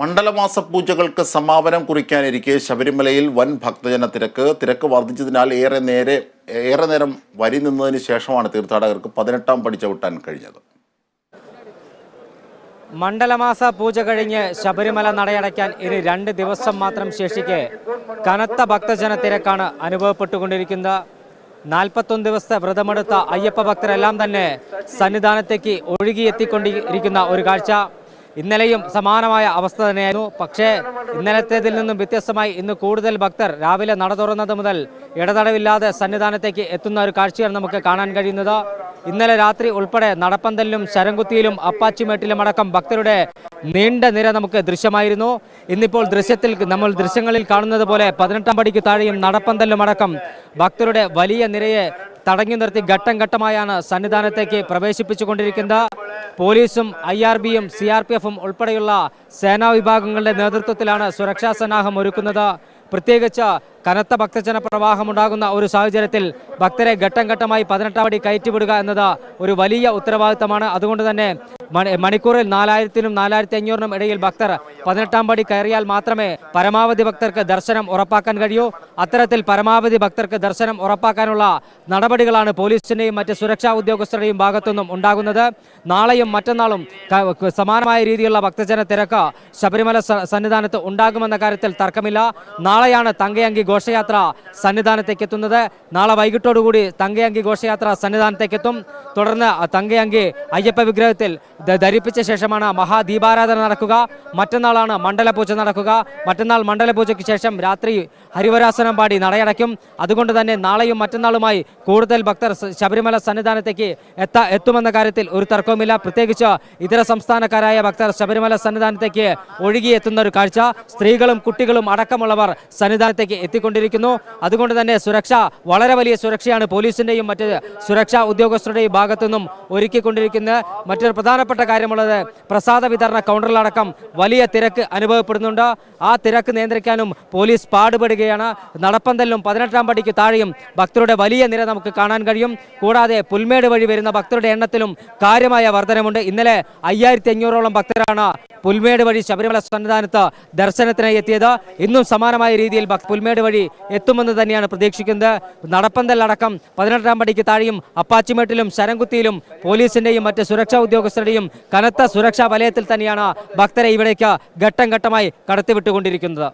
മണ്ഡലമാസ പൂജകൾക്ക് സമാപനം കുറിക്കാനിരിക്കെ ശബരിമലയിൽ വൻ ഭക്തജന തിരക്ക്. തിരക്ക് വർദ്ധിച്ചതിനാൽ ഏറെ നേരെ ഏറെ നേരം വരി നിന്നതിന് ശേഷമാണ് തീർത്ഥാടകർക്ക് പതിനെട്ടാം പടി ചവിട്ടാൻ കഴിഞ്ഞത്. മണ്ഡലമാസ പൂജ കഴിഞ്ഞ് ശബരിമല നടയടയ്ക്കാൻ ഇനി രണ്ട് ദിവസം മാത്രം ശേഷിക്കെ കനത്ത ഭക്തജന തിരക്കാണ് അനുഭവപ്പെട്ടുകൊണ്ടിരിക്കുന്നത്. നാൽപ്പത്തൊന്ന് ദിവസത്തെ വ്രതമെടുത്ത അയ്യപ്പ ഭക്തരെല്ലാം തന്നെ സന്നിധാനത്തേക്ക് ഒഴുകിയെത്തിക്കൊണ്ടിരിക്കുന്ന ഒരു കാഴ്ച. ഇന്നലെയും സമാനമായ അവസ്ഥ തന്നെയായിരുന്നു. പക്ഷേ ഇന്നലത്തേതിൽ നിന്നും വ്യത്യസ്തമായി ഇന്ന് കൂടുതൽ ഭക്തർ രാവിലെ നട തുറന്നത് മുതൽ ഇടതടവില്ലാതെ സന്നിധാനത്തേക്ക് എത്തുന്ന ഒരു കാഴ്ചയാണ് നമുക്ക് കാണാൻ കഴിയുന്നത്. ഇന്നലെ രാത്രി ഉൾപ്പെടെ നടപ്പന്തലിലും ശരംകുത്തിയിലും അപ്പാച്ചിമേട്ടിലും അടക്കം ഭക്തരുടെ നീണ്ട നിര നമുക്ക് ദൃശ്യമായിരുന്നു. ഇന്നിപ്പോൾ ദൃശ്യത്തിൽ നമ്മൾ ദൃശ്യങ്ങളിൽ കാണുന്നത് പോലെ പതിനെട്ടാം പടിക്ക് താഴെയും നടപ്പന്തലിലും അടക്കം ഭക്തരുടെ വലിയ നിരയെ തടഞ്ഞു നിർത്തി ഘട്ടം ഘട്ടമായാണ് സന്നിധാനത്തേക്ക് പ്രവേശിപ്പിച്ചുകൊണ്ടിരിക്കുന്നത്. പോലീസും ഐ ആർ ബിയും സി ആർ പി എഫും ഉൾപ്പെടെയുള്ള സേനാ വിഭാഗങ്ങളുടെ നേതൃത്വത്തിലാണ് സുരക്ഷാ സന്നാഹം ഒരുക്കുന്നത്. പ്രത്യേകിച്ച് കനത്ത ഭക്തജന പ്രവാഹമുണ്ടാകുന്ന ഒരു സാഹചര്യത്തിൽ ഭക്തരെ ഘട്ടം ഘട്ടമായി പതിനെട്ടാം പടി കയറ്റിവിടുക എന്നത് ഒരു വലിയ ഉത്തരവാദിത്തമാണ്. അതുകൊണ്ട് തന്നെ മണിക്കൂറിൽ നാലായിരത്തിനും നാലായിരത്തി അഞ്ഞൂറിനും ഇടയിൽ ഭക്തർ പതിനെട്ടാം പടി കയറിയാൽ മാത്രമേ പരമാവധി ഭക്തർക്ക് ദർശനം ഉറപ്പാക്കാൻ കഴിയൂ. അത്തരത്തിൽ പരമാവധി ഭക്തർക്ക് ദർശനം ഉറപ്പാക്കാനുള്ള നടപടികളാണ് പോലീസിന്റെയും മറ്റ് സുരക്ഷാ ഉദ്യോഗസ്ഥരുടെയും ഭാഗത്തുനിന്നും ഉണ്ടാകുന്നത്. നാളെയും മറ്റന്നാളും സമാനമായ രീതിയിലുള്ള ഭക്തജന തിരക്ക് ശബരിമല സന്നിധാനത്ത് ഉണ്ടാകുമെന്ന കാര്യത്തിൽ തർക്കമില്ല. നാളെയാണ് തങ്കയങ്കി ഘോഷയാത്ര സന്നിധാനത്തേക്ക് എത്തുന്നത് നാളെ വൈകിട്ടോടുകൂടി തങ്കയങ്കി ഘോഷയാത്ര സന്നിധാനത്തേക്ക് എത്തും തുടർന്ന് തങ്കയങ്കി അയ്യപ്പ വിഗ്രഹത്തിൽ ധരിപ്പിച്ച ശേഷമാണ് മഹാദീപാരാധന നടക്കുക. മറ്റന്നാളാണ് മണ്ഡലപൂജ നടക്കുക. മറ്റന്നാൾ മണ്ഡലപൂജയ്ക്ക് ശേഷം രാത്രി ഹരിവരാസനം പാടി നടയടയ്ക്കും. അതുകൊണ്ട് തന്നെ നാളെയും മറ്റന്നാളുമായി കൂടുതൽ ഭക്തർ ശബരിമല സന്നിധാനത്തേക്ക് എത്താ എത്തുമെന്ന കാര്യത്തിൽ ഒരു തർക്കവുമില്ല. പ്രത്യേകിച്ച് ഇതര സംസ്ഥാനക്കാരായ ഭക്തർ ശബരിമല സന്നിധാനത്തേക്ക് ഒഴുകിയെത്തുന്ന ഒരു കാഴ്ച. സ്ത്രീകളും കുട്ടികളും അടക്കമുള്ളവർ സന്നിധാനത്തേക്ക് എത്തിക്കൊണ്ടിരിക്കുന്നു. അതുകൊണ്ട് തന്നെ സുരക്ഷ വളരെ വലിയ സുരക്ഷയാണ് പോലീസിന്റെയും മറ്റ് സുരക്ഷാ ഉദ്യോഗസ്ഥരുടെയും ഭാഗത്തു ഭാഗത്തുനിന്നും ഒരുക്കിക്കൊണ്ടിരിക്കുന്നത്. മറ്റൊരു പ്രധാനപ്പെട്ട കാര്യമുള്ളത് പ്രസാദ വിതരണ കൗണ്ടറിലടക്കം വലിയ തിരക്ക് അനുഭവപ്പെടുന്നുണ്ട്. ആ തിരക്ക് നിയന്ത്രിക്കാനും പോലീസ് പാടുപെടുകയാണ്. നടപ്പന്തലിലും പതിനെട്ടാം പടിക്ക് താഴെയും ഭക്തരുടെ വലിയ നിര നമുക്ക് കാണാൻ കഴിയും. കൂടാതെ പുൽമേട് വഴി വരുന്ന ഭക്തരുടെ എണ്ണത്തിലും കാര്യമായ വർധനമുണ്ട്. ഇന്നലെ അയ്യായിരത്തി അഞ്ഞൂറോളം ഭക്തരാണ് പുൽമേട് വഴി ശബരിമല സന്നിധാനത്ത് ദർശനത്തിനായി എത്തിയത്. ഇന്നും സമാനമായ രീതിയിൽ പുൽമേട് വഴി എത്തുമെന്ന് തന്നെയാണ് പ്രതീക്ഷിക്കുന്നത്. നടപ്പന്തലടക്കം പതിനെട്ടാം പടിക്ക് താഴെയും അപ്പാച്ചിമേട്ടിലും ശരംകുത്തിയിലും പോലീസിന്റെയും മറ്റ് സുരക്ഷാ ഉദ്യോഗസ്ഥരുടെയും കനത്ത സുരക്ഷാ വലയത്തിൽ തന്നെയാണ് ഭക്തരെ ഇവിടേക്ക് ഘട്ടം ഘട്ടമായി കടത്തിവിട്ടുകൊണ്ടിരിക്കുന്നത്.